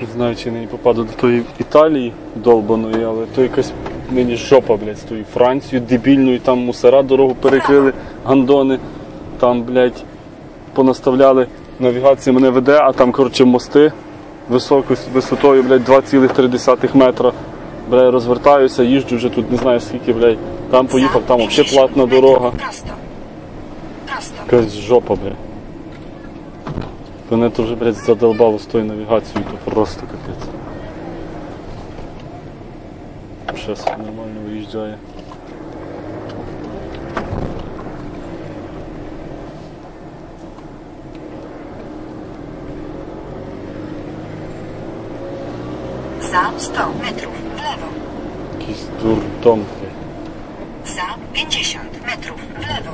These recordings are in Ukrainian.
Не знаю, чи нині попаду до тої Італії долбаної, але то якась нині жопа, блядь, з тою Францією дебільною, там мусора дорогу перекрили, гандони, там, блядь, понаставляли, навігація мене веде, а там, коротше, мости високою висотою, блядь, 2,3 метра. Бля, я розвертаюся, їжджу вже тут не знаю скільки, блядь. Там поїхав, там взагалі платна дорога. Якась жопа, бля. Мене то вже, блядь, задолбало з тою навігацією, то просто капець. Щас нормально виїжджає. Za 100 metrów w lewo. Якийсь дурдом. Za 50 metrów w lewo.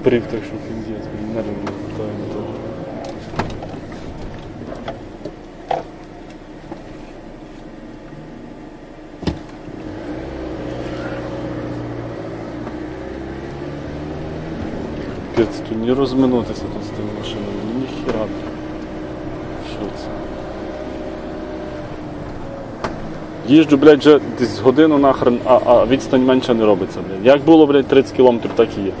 Впрів так, що піздець, блін, нерви не хватає на того. Капець, тут не розминутися тут з тими машинами, ну ніхіра. Що це? Їжджу, блядь, вже десь годину нахрен, а, а відстань менше не робиться, блядь. Як було, блядь, 30 кілометрів, так і є.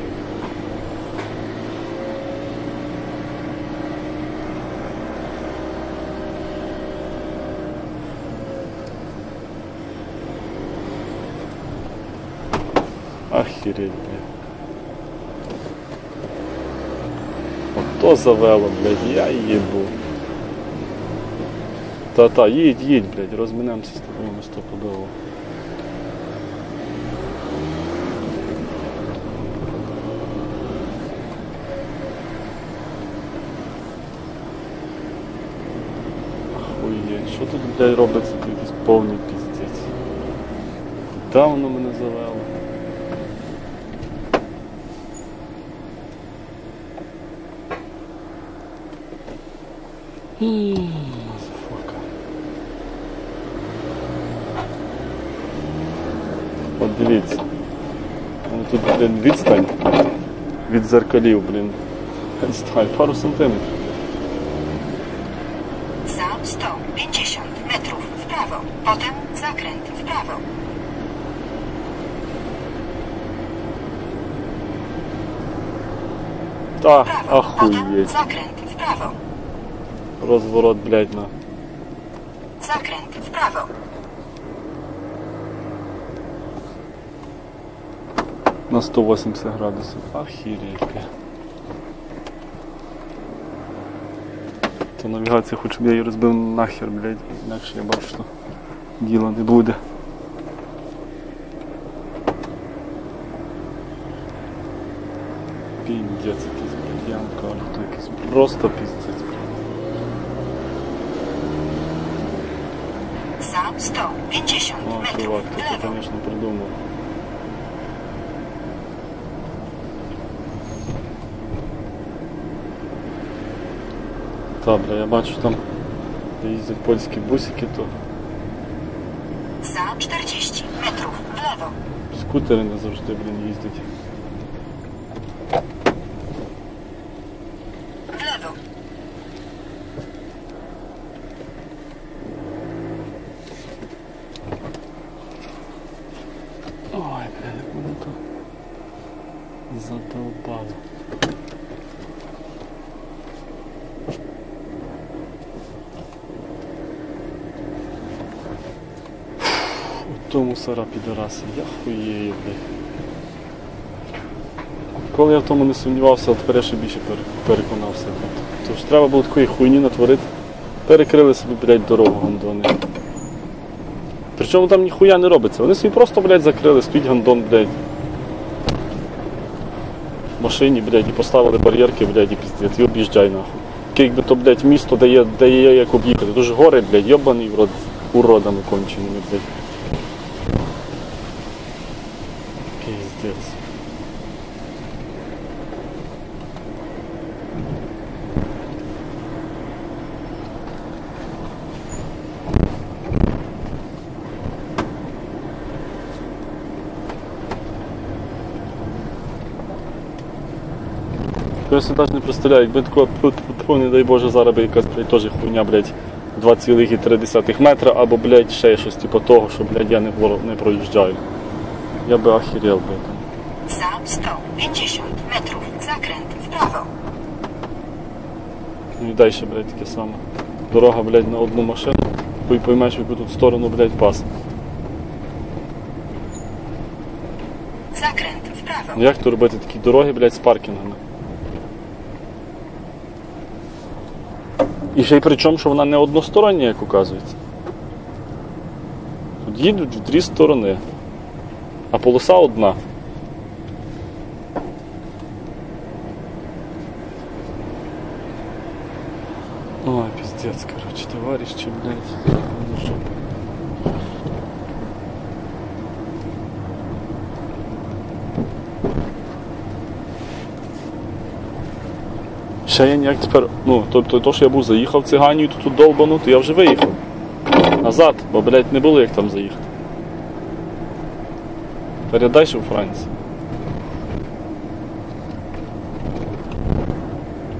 Охереть, блядь. Завело, блядь, я їбу. Та-та, їдь, їдь, блядь, розминемося з тобою стопудово. Охуєть, що тут, блядь, робиться? Якийсь повний піздець. Куди воно мене завело? Мазафака. От дивіться. Ну, тут, блін, відстань від зеркалів, блін. Відстань, пару сантиметрів. Za 150 metrów w prawo. Potem zakręt w prawo. Та, prawo. Potem zakręt w prawo. Розворот, блядь, на. Zakręt w prawo. На 180 градусів. Бля. То навігація, хоч б я її розбив нахер, блядь. Інакше я бачу, що діла не буде. Піндець якийсь, блядь, я вам кажу, то якийсь просто піздець. Za 150 О, metrów чувак, w ти lewo. звісно, придумав. Бля, я бачу там, їздять польські бусики, то Za 40 metrów w lewo. скутери не завжди, блін, їздять. W lewo. Ой, бля, як мене то задовбало. У тому сара підараси, я хуєю, блядь. Коли я в тому не сумнівався, тепер я ще більше переконався. Тож треба було такої хуйні натворити. Перекрили собі, блядь, дорогу гандони. Причому там ніхуя не робиться. Вони собі просто, блядь, закрили, стоїть гандон, блядь. Машині, блядь, і поставили бар'єрки, блядь, і піздець, і об'їжджай нахуй. Таке, якби то, блядь, місто дає, дає як об'їхати. Дуже гори, блядь, йобаний урод, уродами конченими, блядь. Піздець. Я собі навіть не представляю, якби такого, не дай Боже, зараз би якась блядь, теж хуйня, блядь, 2,3 метра, або, блядь, ще щось типу того, що, блядь, я не, вор- не проїжджаю. Я би охерел там. Za 150 metrów. Zakręt w prawo. Ну і далі, блядь, таке саме. Дорога, блядь, на одну машину, і поймеш, в яку тут сторону, блядь, пас. Zakręt w prawo. Ну як то робити такі дороги, блядь, з паркінгами? І ще й при чому, що вона не одностороння, як указується. Тут їдуть в дві сторони, а полоса одна. Ой, пиздец, короче, товарищи, блядь. ну жопа. Ще я ніяк тепер, ну, тобто то, що я був заїхав циганію тут тут долбану, то я вже виїхав. Назад, бо, блядь, не було як там заїхати. Передай ще у Франції.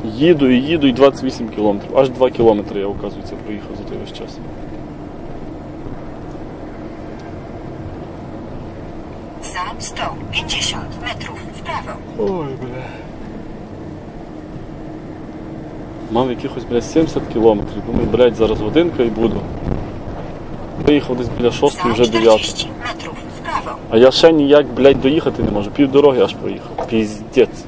Їду і їду і 28 кілометрів. Аж 2 кілометри я, оказується, проїхав за той весь час. Za 150 metrów w prawo. Ой, бля. Мав якихось, блядь, 70 кілометрів. Думаю, блядь, зараз годинка і буду. Виїхав десь біля 6 вже 9. 40 metrów w prawo. А я ще ніяк, блядь, доїхати не можу. Пів дороги аж проїхав. Піздець.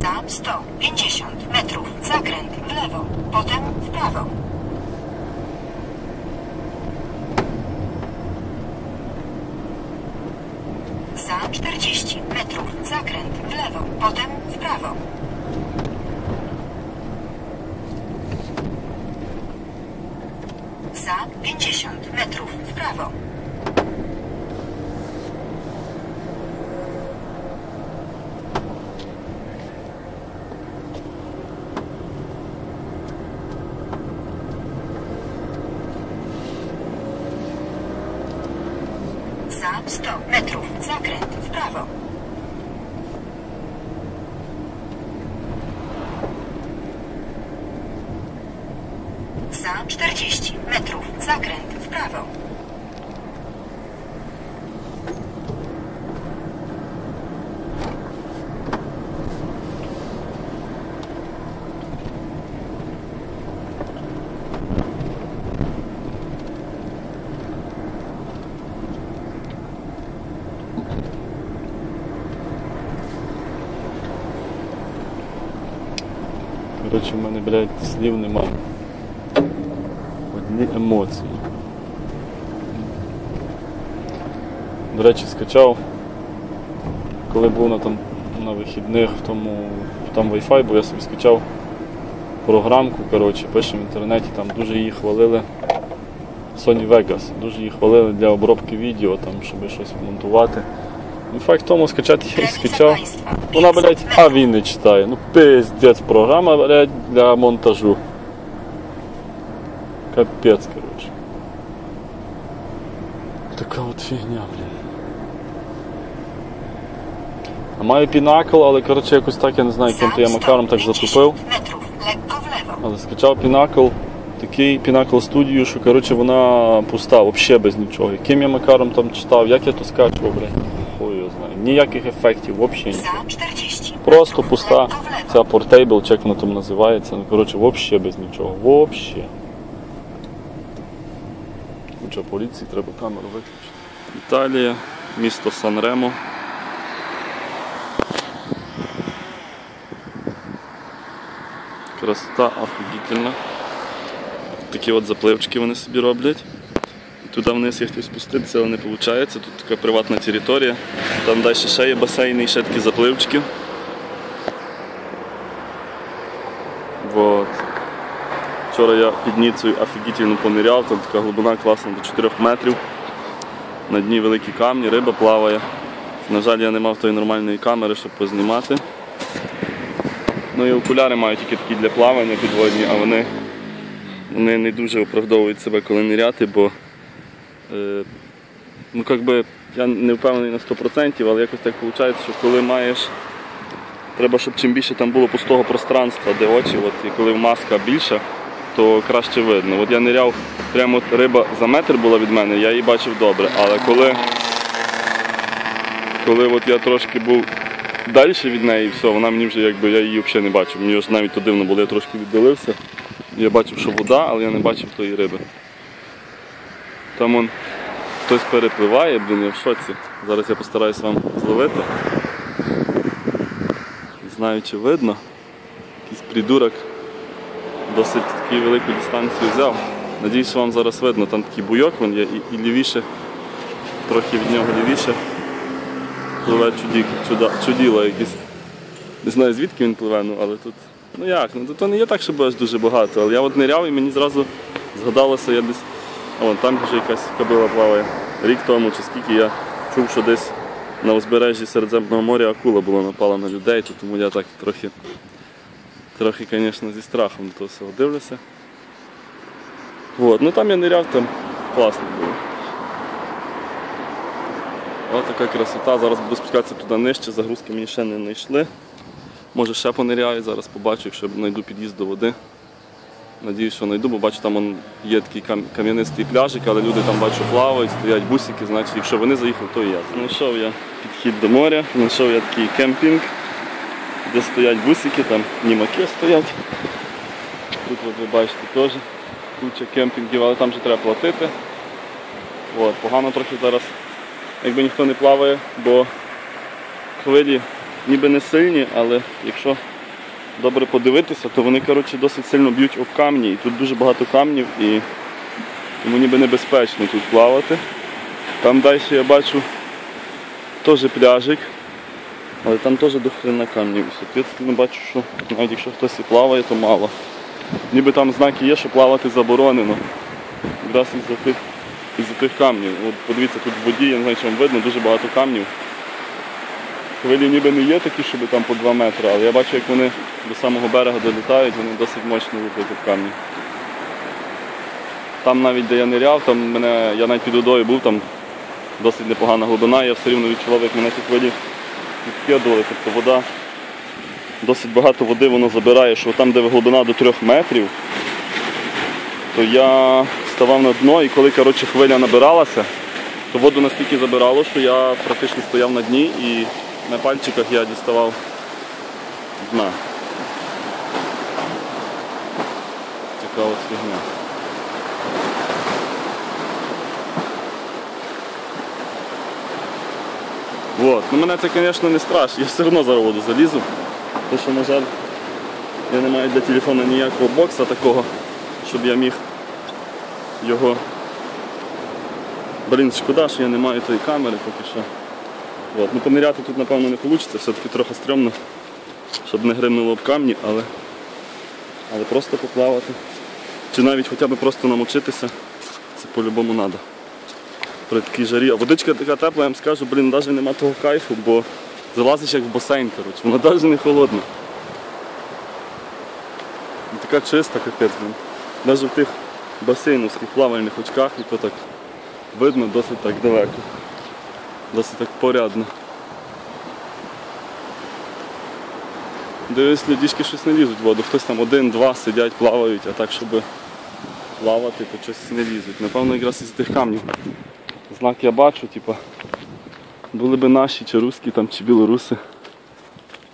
Za 150 metrów. Zakręt w lewo. Potem w prawo. Za 40 metrów. Zakręt w lewo. Potem w prawo. Za 50 metrów w prawo. Коротше, в мене, блядь, слів нема. Одні емоції. До речі, скачав, коли був на, там, на вихідних в тому, там Wi-Fi, бо я собі скачав програмку, коротше, пише в інтернеті, там дуже її хвалили. Sony Vegas, дуже її хвалили для обробки відео, там, щоб щось монтувати. Ну, факт в тому, скачати я Granica скачав. Вона, 500 блядь, а він не читає. Ну пиздець, програма, блядь, для монтажу. Капець, коротше. Така от фігня, блін. А маю пінакл, але коротше якось так я не знаю, яким то я макаром так затупив. Але скачав пінакл, такий пінакл студію, що коротше вона пуста, взагалі без нічого. Яким я макаром там читав, як я то скачував, блядь. Ніяких ефектів, взагалі нічого. Просто пуста lewo. ця портейбл, як воно там називається. Ну, коротше, взагалі без нічого. Взагалі. Хоча поліції треба камеру виключити. Італія, місто Сан-Ремо. Красота офігітельна. Такі от запливчики вони собі роблять. Туди вниз я хотів спуститися, але не виходить. Тут така приватна територія. Там далі ще є басейни і ще такі запливчики. Вчора я під Ніцею офігітельно пониряв, там така глибина класна до 4 метрів. На дні великі камні, риба плаває. На жаль, я не мав тої нормальної камери, щоб познімати. Ну і окуляри маю тільки такі для плавання підводні, а вони, вони не дуже оправдовують себе, коли ниряти, бо ну, как би, я не впевнений на 100%, але якось так виходить, що коли маєш Треба, щоб чим більше там було пустого пространства, де очі, от, і коли маска більша, то краще видно. От я ниряв, прямо от риба за метр була від мене, я її бачив добре. Але коли, коли от я трошки був далі від неї, все, вона мені вже якби я її взагалі не бачив. Мені ж навіть то дивно було, я трошки віддалився. Я бачив, що вода, але я не бачив тої риби. Там он хтось перепливає, блін, я в шоці. Зараз я постараюсь вам зловити. Не знаю, чи видно. Якийсь придурок досить таку велику дистанцію взяв. Надіюсь, що вам зараз видно, там такий буйок він є і, і лівіше, трохи від нього лівіше. Пливе чудік, чуда, чуділо якесь. Не знаю звідки він пливе, ну але тут. Ну як, ну то не є так, щоб аж дуже багато, але я от ниряв і мені зразу згадалося, я десь. Вон там вже якась кобила плаває. Рік тому чи скільки я чув, що десь на узбережжі Середземного моря акула була напала на людей, то тому я так трохи, трохи, звісно, зі страхом до того всього дивлюся. От, ну там я ниряв, там класно було. Ось така красота. Зараз буду спускатися туди нижче, загрузки мені ще не знайшли. Може ще пониряю, зараз побачу, якщо знайду під'їзд до води. Надіюсь, що знайду, бо бачу, там є такий кам- кам'янистий пляжик, але люди там бачу плавають, стоять бусики, значить, якщо вони заїхали, то і я. Знайшов я підхід до моря, знайшов я такий кемпінг, де стоять бусики, там німаки стоять. Тут от ви бачите теж куча кемпінгів, але там вже треба платити. От, погано трохи зараз, якби ніхто не плаває, бо хвилі ніби не сильні, але якщо добре подивитися, то вони коротше, досить сильно б'ють об камні. І тут дуже багато камнів і тому ніби небезпечно тут плавати. Там далі я бачу теж пляжик, але там теж до хрена камнів. Соответственно бачу, що навіть якщо хтось і плаває, то мало. Ніби там знаки є, що плавати заборонено. Якраз із-за тих, із-за тих камнів. От подивіться, тут в воді, я не знаю, чи вам видно, дуже багато камнів. Хвилі ніби не є такі, щоб там по 2 метри, але я бачу, як вони до самого берега долітають, вони досить мощно луплять в камні. Там навіть де я ниряв, там мене, я навіть під водою був, там досить непогана глибина, я все рівно відчував, як мене ті хвилі відкидували. Тобто вода, досить багато води воно забирає, що там, де глибина до 3 метрів, то я ставав на дно і коли коротше, хвиля набиралася, то воду настільки забирало, що я практично стояв на дні і на пальчиках я діставав дна. Така от фігня. Вот. Ну мене це, звісно, не страшно. Я все одно зараз в воду залізу. Тому що, на жаль, я не маю для телефону ніякого бокса такого, щоб я міг його Блін, шкода, що я не маю тої камери поки що. От. Ну, пониряти тут, напевно, не вийде, все-таки трохи стрьомно, щоб не гримнуло об камні, але, але просто поплавати. Чи навіть хоча б просто намочитися, це по-любому треба. При такій жарі. А водичка така тепла, я вам скажу, блін, навіть нема того кайфу, бо залазиш як в басейн, коротше, вона навіть не холодна. І така чиста, капець, блін. Навіть в тих басейновських плавальних очках і то так видно досить так далеко. Досить так порядно. Дивись, людішки щось не лізуть в воду. Хтось там один-два сидять, плавають, а так, щоб плавати, то щось не лізуть. Напевно, якраз із тих камнів. Знак я бачу, типа, були б наші, чи русські там, чи білоруси,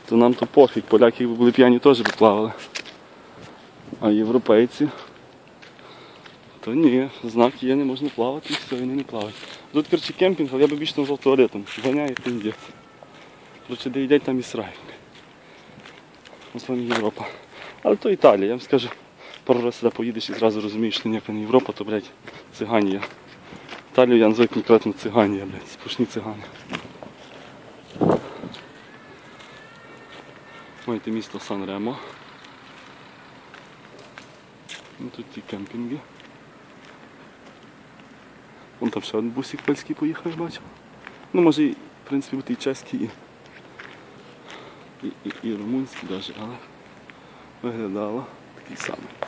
то нам то пофіг. Поляки, були п'яні, теж би плавали. А європейці. То ні, знак є, не можна плавати, і все, вони не плавають. Тут, коротше, кемпінг, але я би більше назвав туалетом. Воняє пиздець. Коротше, де їдять, там і срають. Ось вам Європа. Але то Італія, я вам скажу, пару разів сюди поїдеш і зразу розумієш, що ніяка не Європа, то, блядь, циганія. Італію я називаю конкретно циганія, блядь, сплошні цигани. Маєте місто Сан-Ремо. Ну, тут ті кемпінги. Вон там ще один бусик польський поїхав, я бачив. Ну, може, і, в принципі, бути і чеський, і, і, і, і румунський навіть, але виглядало такий самий.